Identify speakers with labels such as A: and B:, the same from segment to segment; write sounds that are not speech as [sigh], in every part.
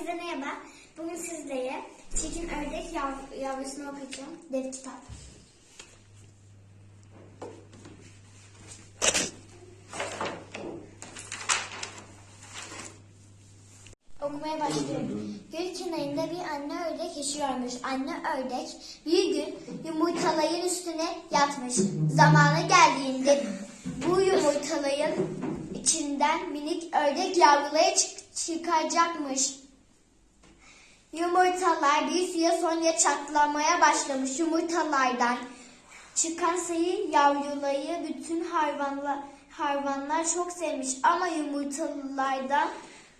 A: Herkese merhaba. Bugün sizlere çirkin ördek yav- yavrusunu okuyacağım. Dev kitap. Okumaya başlıyorum. Göl kenarında bir anne ördek yaşıyormuş. Anne ördek bir gün yumurtalayın üstüne yatmış. Zamanı geldiğinde bu yumurtalayın içinden minik ördek yavruları çık- çıkacakmış. Yumurtalar bir süre sonra çatlamaya başlamış. Yumurtalardan çıkan sayı yavruları bütün hayvanlar, hayvanlar çok sevmiş. Ama yumurtalardan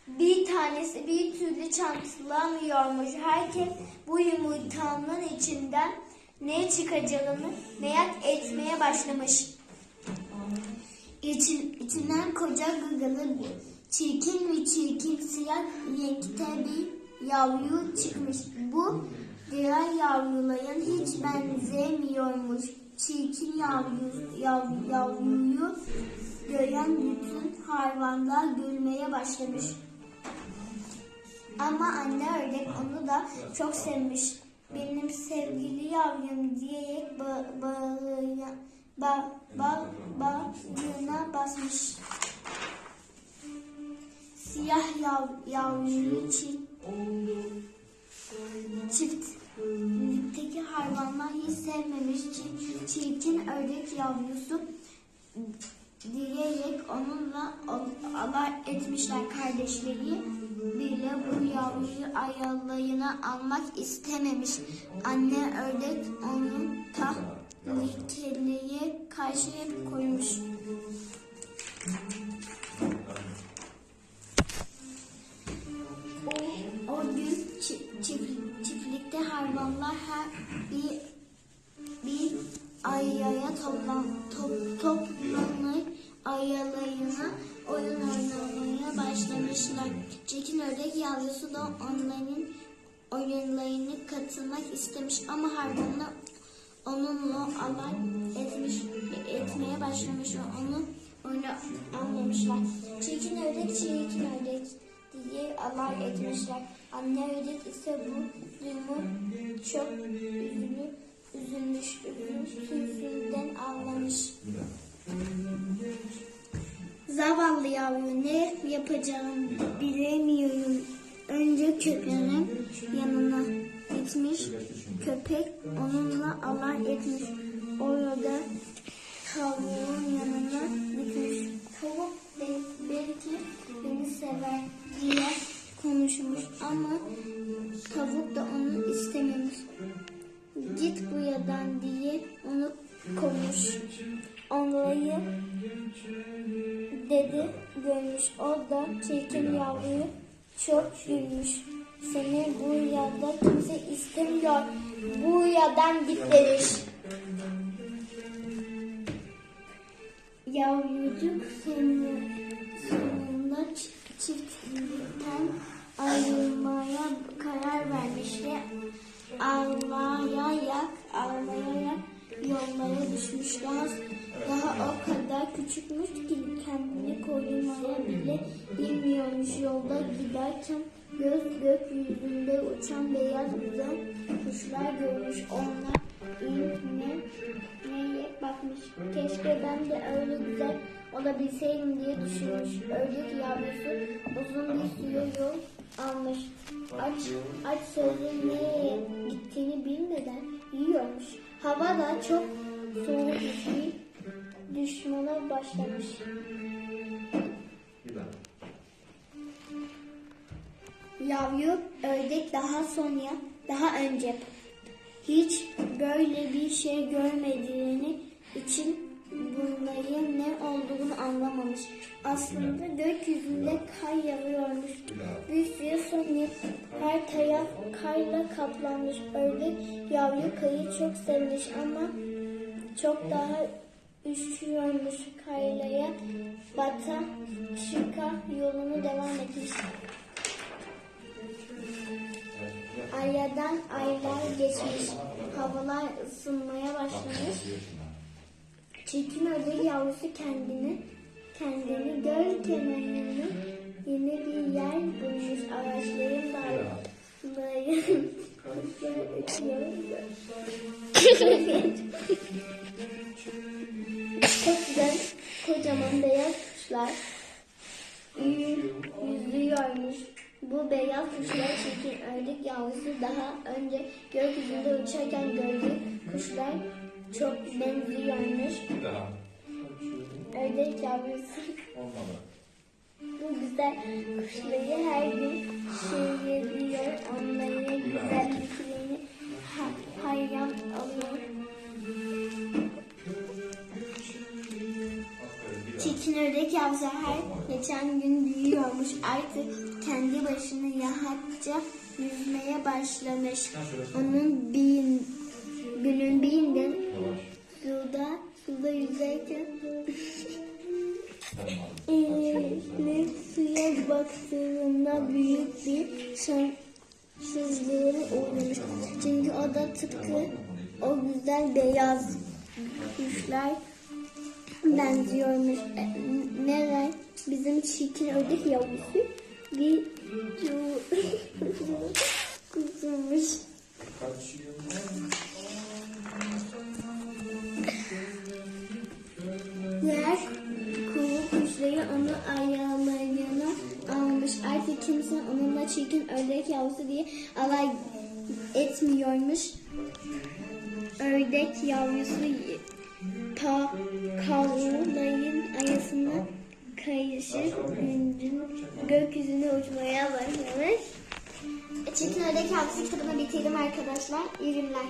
A: bir tanesi bir türlü çatlamıyormuş. Herkes bu yumurtanın içinden ne çıkacağını merak etmeye başlamış. İçin, içinden koca gıgalı çirkin ve çirkin siyah renkte bir yavru çıkmış. Bu diğer yavruların hiç benzemiyormuş. Çirkin yavru, yav, yavruyu gören bütün hayvanlar gülmeye başlamış. Ama anne ördek onu da çok sevmiş. Benim sevgili yavrum diyerek ba bağırıyor ba, ba, bağrına basmış. Siyah yav, yavruyu çift, çiftlikteki hayvanlar hiç sevmemiş. Çi- Çirkin ördek yavrusu diyerek onunla al- alay etmişler kardeşleri bile bu yavruyu ayarlayına almak istememiş. Anne ördek onu tehlikeliye karşı hep koymuş. Çekin ördek yavrusu da onların oyunlarına katılmak istemiş ama hayvanlar onunla alay etmiş, etmeye başlamış ve onu oyunu anlamışlar. Çirkin ördek, çirkin ördek diye alay etmişler. Anne ördek ise bu durumu çok üzülüp üzülmüş, üzüntüsünden Yavru ne yapacağını bilemiyorum. Önce köpeğin yanına gitmiş. Köpek onunla alay etmiş. Orada tavuğun yanına gitmiş. Tavuk bel- belki beni sever diye konuşmuş ama tavuk da onu istememiş. Git bu yadan diye onu kovmuş. Onlayı dedi görmüş. O da çirkin yavruyu çok gülmüş. Seni bu yada kimse istemiyor. Bu yadan git demiş. Yavrucuk sonunda, sonunda çi- çiftlikten ayrılmaya karar vermiş ve ağlayarak ağlayarak yollara düşmüşler. Daha o kadar küçükmüş ki kendini korumaya bile bilmiyormuş. Yolda giderken göz gökyüzünde uçan beyaz güzel kuşlar görmüş. Onlar inme neye bakmış. Keşke ben de öyle güzel olabilseydim diye düşünmüş. Ördek yavrusu uzun bir süre yol almış. Aç, aç sözün nereye gittiğini bilmeden yiyormuş. Hava da çok soğuk bir düşmana başlamış. Yavru ördek daha sonra, daha önce hiç böyle bir şey görmediğini için bunların ne olduğunu anlamamış. Aslında gökyüzünde kar yağıyormuş. Bir süre sonra her taraf karla kaplanmış. Ördek yavru kayı çok sevmiş ama çok daha üşüyormuş kaylaya. Bata çıka yolunu devam etmiş. Aylardan aylar geçmiş. Havalar ısınmaya başlamış. Çirkin ördek yavrusu kendini kendini göl kenarında yeni bir yer bulmuş. Ağaçların Çok [laughs] [laughs] yü- yüzüyormuş. Bu beyaz kuşlar çirkin ördek yavrusu daha önce gökyüzünde uçarken gördüğü kuşlar çok benziyormuş. Ördek yavrusu bu güzel kuşları her gün seyrediyor. Onların güzelliklerini Ördek yavrusu her geçen gün büyüyormuş. Artık kendi başına rahatça yüzmeye başlamış. Onun bir günün birinde suda suda yüzerken eğilip suya baktığında büyük bir şanssızlığı uğramış. Çünkü o da tıpkı o güzel beyaz kuşlar benziyormuş. E, Neden? Bizim çirkin ördek yavrusu bir [laughs] kuzumuş. Diğer kuğu kuşları onu ayağlarına almış. Artık kimse onunla çirkin ördek yavrusu diye alay etmiyormuş. Ördek yavrusu kayışıp gündüz gökyüzüne uçmaya başlamış. Çirkin ördek yavrusu kitabını bitirdim arkadaşlar. İyi günler.